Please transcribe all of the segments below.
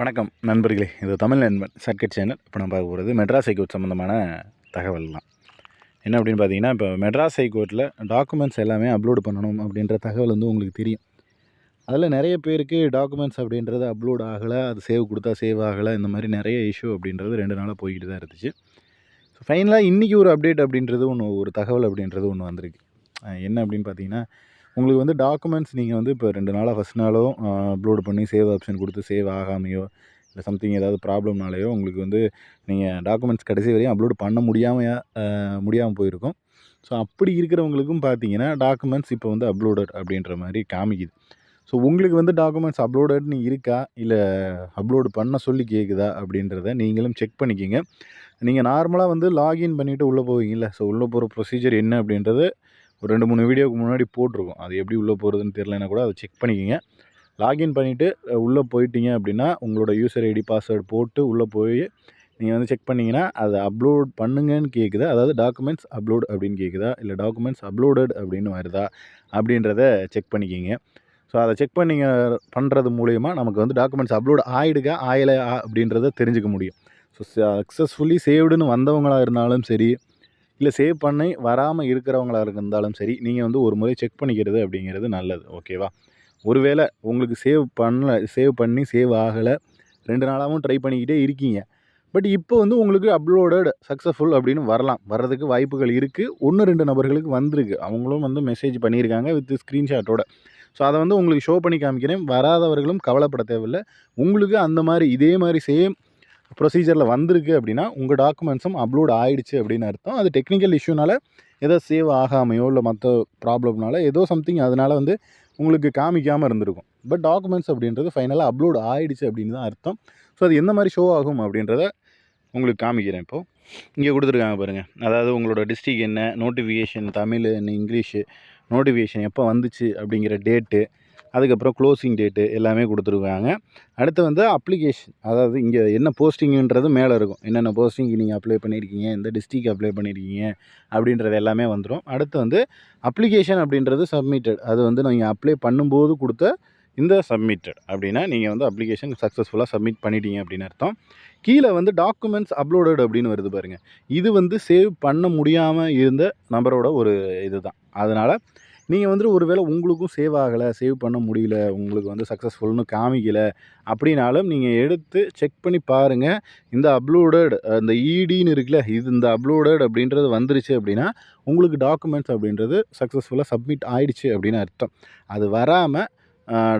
வணக்கம் நண்பர்களே. இது தமிழ் நண்பன் சர்க்கட் சேனல். இப்போ நம்ம பார்க்க போகிறது மெட்ராஸ் ஹைகோர்ட் சம்மந்தமான தகவல்லாம் என்ன அப்படின்னு பார்த்தீங்கன்னா இப்போ மெட்ராஸ் ஹைகோர்ட்டில் டாக்குமெண்ட்ஸ் எல்லாமே அப்லோடு பண்ணணும் அப்படின்ற தகவல் வந்து உங்களுக்கு தெரியும். அதில் நிறைய பேருக்கு டாக்குமெண்ட்ஸ் அப்படின்றது அப்லோட் ஆகலை அது சேவ் கொடுத்தா சேவ் ஆகலை இந்த மாதிரி நிறைய இஷ்யூ அப்படின்றது ரெண்டு நாளாக போய்கிட்டு தான் இருந்துச்சு. ஸோ ஃபைனலாக இன்றைக்கி ஒரு அப்டேட் அப்படின்றது ஒன்று ஒரு தகவல் அப்படின்றது ஒன்று வந்திருக்கு. என்ன அப்படின்னு பார்த்தீங்கன்னா உங்களுக்கு வந்து டாக்குமெண்ட்ஸ் நீங்கள் வந்து இப்போ ரெண்டு நாளாக ஃபஸ்ட் நாளும் அப்லோடு பண்ணி சேவ் ஆப்ஷன் கொடுத்து சேவ் ஆகாமையோ இல்லை சம்திங் ஏதாவது ப்ராப்ளம்னாலேயோ உங்களுக்கு வந்து நீங்கள் டாக்குமெண்ட்ஸ் கடைசி வரையும் அப்லோட் பண்ண முடியாமல் முடியாமல் போயிருக்கும். ஸோ அப்படி இருக்கிறவங்களுக்கும் பார்த்தீங்கன்னா டாக்குமெண்ட்ஸ் இப்போ வந்து அப்லோடட் அப்படின்ற மாதிரி காமிக்குது. ஸோ உங்களுக்கு வந்து டாக்குமெண்ட்ஸ் அப்லோடட்னு இருக்கா? இல்லை அப்லோடு பண்ண சொல்லி கேட்குதா அப்படின்றத நீங்களும் செக் பண்ணிக்கிங்க. நீங்கள் நார்மலாக வந்து லாகின் பண்ணிவிட்டு உள்ளே போவீங்கள்ல ஸோ உள்ளே போகிற ப்ரொசீஜர் என்ன அப்படின்றது ஒரு ரெண்டு மூணு வீடியோக்கு முன்னாடி போட்டிருக்கோம். அது எப்படி உள்ளே போகிறதுன்னு தெரிலனா கூட அதை செக் பண்ணிக்கிங்க. லாகின் பண்ணிவிட்டு உள்ளே போயிட்டீங்க அப்படின்னா உங்களோட யூசர் ஐடி பாஸ்வேர்டு போட்டு உள்ளே போய் நீங்கள் வந்து செக் பண்ணிங்கன்னா அதை அப்லோட் பண்ணுங்கன்னு கேட்குதா அதாவது டாக்குமெண்ட்ஸ் அப்லோட் அப்படின்னு கேட்குதா இல்லை டாக்குமெண்ட்ஸ் அப்லோடட் அப்படின்னு வருதா? அப்படின்றத செக் பண்ணிக்கிங்க. ஸோ அதை செக் பண்ணிங்க பண்ணுறது மூலயமா நமக்கு வந்து டாக்குமெண்ட்ஸ் அப்லோட் ஆகிடுக்கா ஆயலை அப்படின்றத தெரிஞ்சுக்க முடியும். ஸோ சக்ஸஸ்ஃபுல்லி சேவ்டுன்னு வந்தவங்களாக இருந்தாலும் சரி இல்லை சேவ் பண்ணி வராமல் இருக்கிறவங்களா இருந்தாலும் சரி நீங்கள் வந்து ஒரு முறை செக் பண்ணிக்கிறது அப்படிங்கிறது நல்லது. ஓகேவா ஒருவேளை உங்களுக்கு சேவ் பண்ணல சேவ் பண்ணி சேவ் ஆகலை. ரெண்டு நாளாகவும் ட்ரை பண்ணிக்கிட்டே இருக்கீங்க. பட் இப்போ வந்து உங்களுக்கு அப்லோடட் சக்ஸஸ்ஃபுல் அப்படின்னு வரலாம். வர்றதுக்கு வாய்ப்புகள் இருக்குது ஒன்று ரெண்டு நபர்களுக்கு வந்திருக்கு. அவங்களும் வந்து மெசேஜ் பண்ணியிருக்காங்க வித் ஸ்க்ரீன்ஷாட்டோட ஸோ அதை வந்து உங்களுக்கு ஷோ பண்ணி காமிக்கிறேன். வராதவர்களும் கவலைப்பட தேவையில்லை. உங்களுக்கு அந்த மாதிரி இதே மாதிரி சேம் ப்ரொசீஜரில் வந்திருக்கு அப்படின்னா உங்கள் டாக்குமெண்ட்ஸும் அப்லோட் ஆகிடுச்சு அப்படின்னு அர்த்தம். அது டெக்னிக்கல் இஷ்யூனால ஏதோ சேவ் ஆகாமையோ இல்லை மற்ற ப்ராப்ளம்னால ஏதோ சம்திங் அதனால் வந்து உங்களுக்கு காமிக்காமல் இருந்திருக்கும். பட் டாக்குமெண்ட்ஸ் அப்படின்றது ஃபைனலாக அப்லோட் ஆகிடுச்சு அப்படின்னு தான் அர்த்தம். ஸோ அது எந்த மாதிரி ஷோ ஆகும் அப்படின்றத உங்களுக்கு காமிக்கிறேன் இப்போது இங்கே கொடுத்துருக்காங்க பாருங்கள் அதாவது உங்களோட டிஸ்ட்ரிக் என்ன நோட்டிஃபிகேஷன் தமிழ் இங்கிலீஷு நோட்டிஃபிகேஷன் எப்போ வந்துச்சு அப்படிங்கிற டேட்டு அதுக்கப்புறம் க்ளோசிங் டேட்டு எல்லாமே கொடுத்துருக்காங்க. அடுத்து வந்து அப்ளிகேஷன் அதாவது இங்கே என்ன போஸ்டிங்குன்றது மேலே இருக்கும். என்னென்ன போஸ்டிங் நீங்கள் அப்ளை பண்ணியிருக்கீங்க எந்த டிஸ்ட்ரிக் அப்ளை பண்ணியிருக்கீங்க அப்படின்றது எல்லாமே வந்துடும் அடுத்து வந்து அப்ளிகேஷன் அப்படின்றது சப்மிட்டட் அது வந்து நீங்கள் அப்ளை பண்ணும்போது கொடுத்த இந்த சப்மிட்டட் அப்படின்னா நீங்கள் வந்து அப்ளிகேஷன் சக்ஸஸ்ஃபுல்லாக சப்மிட் பண்ணிட்டீங்க அப்படின்னு அர்த்தம். கீழே வந்து டாக்குமெண்ட்ஸ் அப்லோடட் அப்படின்னு வருது பாருங்கள் இது வந்து சேவ் பண்ண முடியாமல் இருந்த நபரோட ஒரு இது தான் அதனால் நீங்கள் வந்துட்டு ஒருவேளை உங்களுக்கும் சேவ் ஆகலை சேவ் பண்ண முடியல உங்களுக்கு வந்து சக்ஸஸ்ஃபுல்னு காமிக்கல அப்படின்னாலும் நீங்கள் எடுத்து செக் பண்ணி பாருங்கள் இந்த அப்லோடட் இந்த இடின்னு இருக்குல்ல இது இந்த அப்லோடட் அப்படின்றது வந்துருச்சு அப்படின்னா உங்களுக்கு டாக்குமெண்ட்ஸ் அப்படின்றது சக்ஸஸ்ஃபுல்லாக சப்மிட் ஆயிடுச்சு அப்படின்னு அர்த்தம். அது வராமல்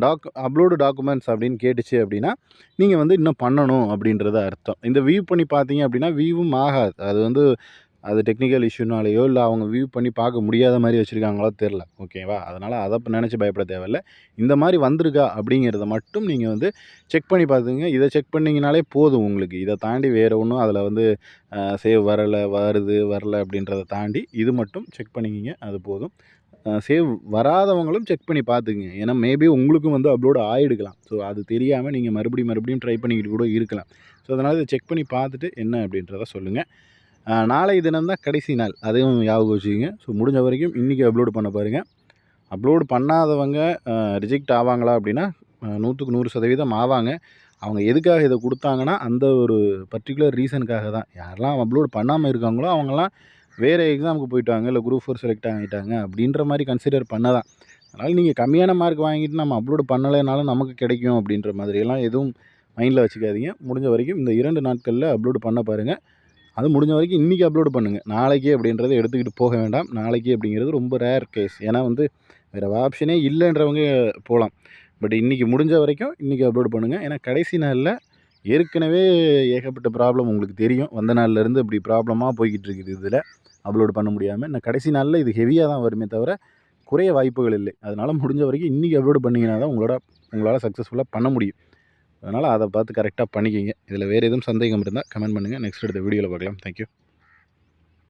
டாக் அப்லோடு டாக்குமெண்ட்ஸ் அப்படின்னு கேட்டுச்சு அப்படின்னா நீங்கள் வந்து இன்னும் பண்ணணும் அப்படின்றத அர்த்தம். இந்த வியூ பண்ணி பார்த்தீங்க அப்படின்னா வியூவும் ஆகாது. அது வந்து அது டெக்னிக்கல் இஷ்யூனாலேயோ இல்லை அவங்க வியூ பண்ணி பார்க்க முடியாத மாதிரி வச்சுருக்காங்களோ தெரில ஓகேவா அதனால் அதை நினச்சி பயப்பட தேவையில்ல. இந்த மாதிரி வந்திருக்கா அப்படிங்கிறத மட்டும் நீங்கள் வந்து செக் பண்ணி பார்த்துங்க இதை செக் பண்ணிங்கனாலே போதும் உங்களுக்கு. இதை தாண்டி வேறு ஒன்றும் அதில் வந்து சேவ் வரலை வருது வரல அப்படின்றத தாண்டி இது மட்டும் செக் பண்ணிக்கிங்க. அது போதும். சேவ் வராதவங்களும் செக் பண்ணி பார்த்துக்குங்க. ஏன்னா மேபி உங்களுக்கும் வந்து அப்லோடு ஆகிடுக்கலாம் ஸோ அது தெரியாமல் நீங்கள் மறுபடியும் மறுபடியும் ட்ரை பண்ணிக்கிட்டு கூட இருக்கலாம். ஸோ அதனால் இதை செக் பண்ணி பார்த்துட்டு என்ன அப்படின்றத சொல்லுங்கள் நாளை தினம் தான் கடைசி நாள். அதையும் ஞாபகம் வச்சுக்கோங்க. ஸோ முடிஞ்ச வரைக்கும் இன்றைக்கி அப்லோடு பண்ண பாருங்கள் அப்லோடு பண்ணாதவங்க ரிஜெக்ட் ஆவாங்களா அப்படின்னா நூற்றுக்கு நூறு சதவீதம் ஆவாங்க. அவங்க எதுக்காக இதை கொடுத்தாங்கன்னா அந்த ஒரு பர்டிகுலர் ரீசனுக்காக தான். யாரெல்லாம் அப்லோட் பண்ணாமல் இருக்காங்களோ அவங்கெல்லாம் வேறு எக்ஸாமுக்கு போயிட்டாங்க இல்லை குரூப் ஃபோர் செலக்ட் ஆகிட்டாங்க அப்படின்ற மாதிரி கன்சிடர் பண்ண தான் அதனால் நீங்கள் கம்மியான மார்க் வாங்கிட்டு நம்ம அப்லோடு பண்ணலைனாலும் நமக்கு கிடைக்கும் அப்படின்ற மாதிரியெல்லாம் எதுவும் மைண்டில் வச்சுக்காதீங்க. முடிஞ்ச வரைக்கும் இந்த இரண்டு நாட்களில் அப்லோடு பண்ண பாருங்கள் அது முடிஞ்ச வரைக்கும் இன்றைக்கி அப்லோடு பண்ணுங்கள் நாளைக்கு அப்படின்றத எடுத்துக்கிட்டு போக வேண்டாம். நாளைக்கு அப்படிங்கிறது ரொம்ப ரேர் கேஸ் ஏன்னா வந்து வேறு ஆப்ஷனே இல்லைன்றவங்க போகலாம் பட் இன்றைக்கி முடிஞ்ச வரைக்கும் இன்றைக்கி அப்லோடு பண்ணுங்கள் ஏன்னா கடைசி நாளில் ஏற்கனவே ஏகப்பட்ட ப்ராப்ளம் உங்களுக்கு தெரியும். வந்த நாள்லேருந்து இப்படி ப்ராப்ளமாக போய்கிட்டு இருக்குது இதில். அப்லோடு பண்ண முடியாமல் நான் கடைசி நாளில் இது ஹெவியாக தான் வருமே தவிர குறைய வாய்ப்புகள் இல்லை. அதனால் முடிஞ்ச வரைக்கும் இன்றைக்கி அப்லோடு பண்ணிங்கன்னா தான் உங்களோட உங்களால் சக்ஸஸ்ஃபுல்லாக பண்ண முடியும். அதனால் அதை பார்த்து கரெக்டாக பண்ணிக்கிங்க. இதில் வேறு எதுவும் சந்தேகம் இருந்தால் கமெண்ட் பண்ணுங்கள் நெக்ஸ்ட் எடுத்த வீடியோவில் பார்க்கலாம். தேங்க்யூ